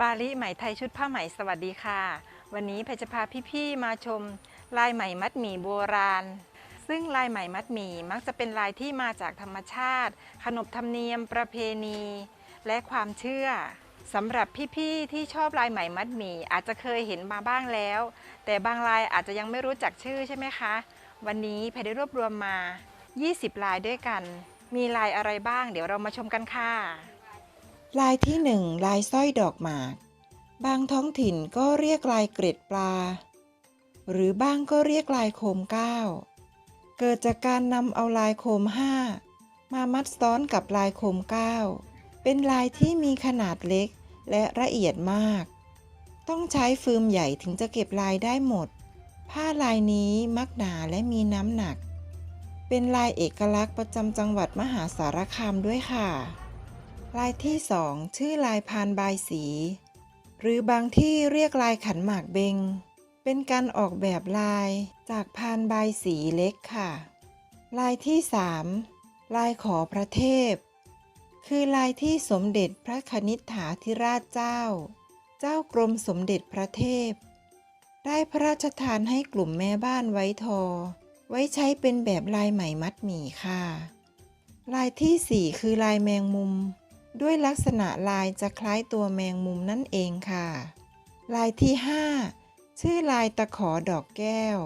ปาลิไหมไทยชุดผ้าไหมสวัสดีค่ะ วันนี้เพชรพาพี่ๆมาชม ลายไหมมัดหมี่โบราณ ซึ่งลายไหมมัดหมี่มักจะเป็นลายที่มาจากธรรมชาติ ขนบธรรมเนียมประเพณี และความเชื่อสำหรับพี่ๆที่ชอบลายไหมมัดหมี่อาจจะเคยเห็นมาบ้างแล้ว แต่บางลายอาจจะยังไม่รู้จักชื่อใช่ไหมคะ วันนี้เพชรได้รวบรวมมา 20 ลายด้วยกัน มีลายอะไรบ้าง เดี๋ยวเรามาชมกันค่ะ ลายที่หนึ่งลายสร้อยดอกหมาก บางท้องถิ่นก็เรียกลายเกร็ดปลา หรือบ้างก็เรียกลายโคมเก้าเกิดจากการนำเอาลายโคมห้ามามัดซ้อนกับลายโคมเก้าเป็นลายที่มีขนาดเล็กและละเอียดมาก ต้องใช้ฟืมใหญ่ถึงจะเก็บลายได้หมด ผ้าลายนี้มักหนาและมีน้ำหนัก เป็นลายเอกลักษณ์ประจำจังหวัดมหาสารคามด้วยค่ะ ลายที่สองชื่อลายพานบายสี หรือบางที่เรียกลายขันหมากเบง เป็นการออกแบบลายจากพานบายสีเล็กค่ะ ลายที่สามลายขอพระเทพ คือลายที่สมเด็จพระคณิษฐาธิราชเจ้า เจ้ากรมสมเด็จพระเทพ ได้พระราชทานให้กลุ่มแม่บ้านไว้ทอ ไว้ใช้เป็นแบบลายไหมมัดหมี่ค่ะ ลายที่สี่คือลายแมงมุม ด้วยลักษณะลายจะคล้ายตัวแมงมุมนั่นเองค่ะ ลายที่ 5 ชื่อลายตะขอดอกแก้ว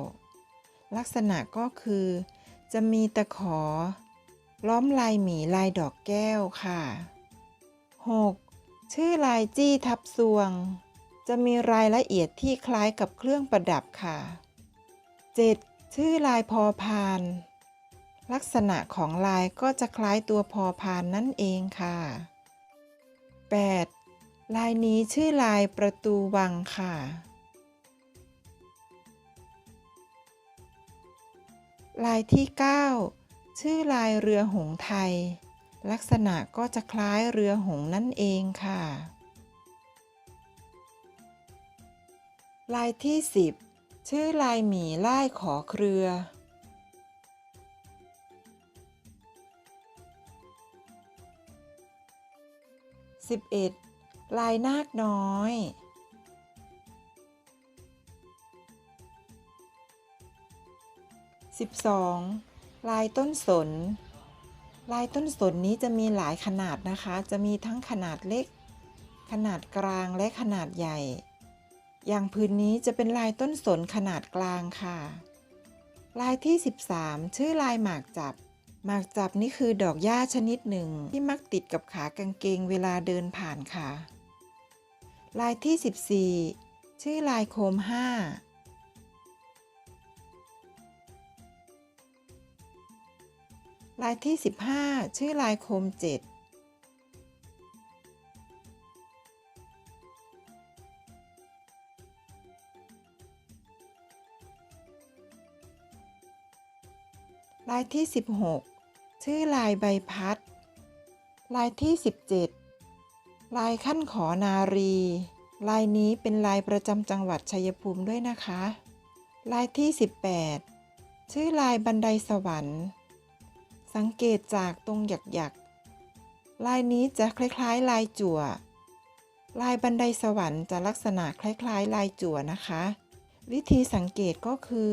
ลักษณะก็คือ จะมีตะขอ ล้อมลายหมีลายดอกแก้วค่ะ 6. ชื่อลายจี้ทับซวง จะมีรายละเอียดที่คล้ายกับเครื่องประดับค่ะ 7. ชื่อลายพอพานลักษณะของลายก็จะคล้ายตัวพอพานนั่นเองค่ะ 8. ลายนี้ชื่อลายประตูวังค่ะ ลายที่ 9 ชื่อลายเรือหงส์ไทย ลักษณะก็จะคล้ายเรือหงส์นั่นเองค่ะ ลายที่ 10 ชื่อลายหมีไล่ขอเครือ 11. ลายนาคน้อย 12. ลายต้นสน ลายต้นสนนี้จะมีหลายขนาดนะคะ จะมีทั้งขนาดเล็ก ขนาดกลางและขนาดใหญ่ อย่างพื้นนี้จะเป็นลายต้นสนขนาดกลางค่ะ ลายที่ 13 ชื่อลายหมากจับ หมากจับนี่คือดอกหญ้าชนิดหนึ่งที่มักติดกับขากางเกงเวลาเดินผ่านค่ะ ลายที่ 14 ชื่อลายโคมห้าลายที่ 15 ชื่อลายโคมเจ็ดลายที่ 16 ชื่อลายใบพัด ลายที่ 17 ลายขั้นขอนารี ลายนี้เป็นลายประจำจังหวัดชัยภูมิด้วยนะคะ ลายที่ 18 ชื่อลายบันไดสวรรค์ สังเกตจากตรงหยักหยักๆลายนี้จะคล้ายๆ ลายจั่ว ลายบันไดสวรรค์จะลักษณะคล้ายๆ ลายจั่วนะคะ วิธีสังเกตก็คือ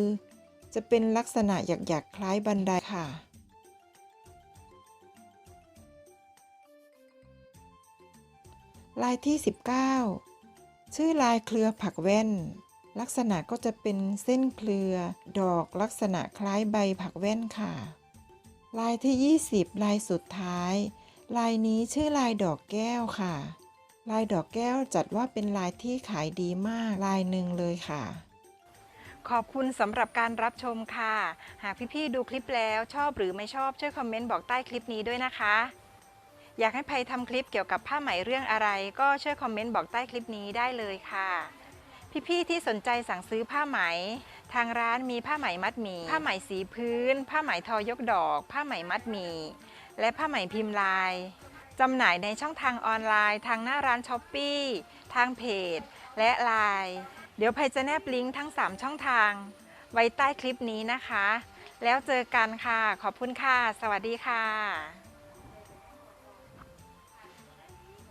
จะเป็นลักษณะหยักๆ คล้ายบันไดค่ะ ลายที่ 19 ชื่อลายเครือผักแว่น ลักษณะก็จะเป็นเส้นเครือ ดอกลักษณะคล้ายใบผักแว่นค่ะ ลายที่ 20 ลายสุดท้าย ลายนี้ชื่อลายดอกแก้วค่ะ ลายดอกแก้วจัดว่าเป็นลายที่ขายดีมากลายหนึ่งเลยค่ะขอบคุณสำหรับการรับชมค่ะ หากพี่ๆดูคลิปแล้วชอบหรือไม่ชอบช่วยคอมเมนต์บอกใต้คลิปนี้ด้วยนะคะ อยากให้ภัยทำคลิปเกี่ยวกับผ้าไหมเรื่องอะไร ก็ช่วยคอมเมนต์บอกใต้คลิปนี้ได้เลยค่ะ พี่ๆที่สนใจสั่งซื้อผ้าไหม ทางร้านมีผ้าไหมมัดหมี่ผ้าไหมสีพื้น ผ้าไหมทอยกดอก ผ้าไหมมัดหมี่และผ้าไหมพิมพ์ลายจำหน่ายในช่องทางออนไลน์ ทางหน้าร้านช้อปปี้ทางเพจ และไลน์เดี๋ยวภัยจะแนบลิงก์ทั้ง 3 ช่องทาง ไว้ใต้คลิปนี้นะคะ แล้วเจอกันค่ะ ขอบคุณค่ะ สวัสดีค่ะ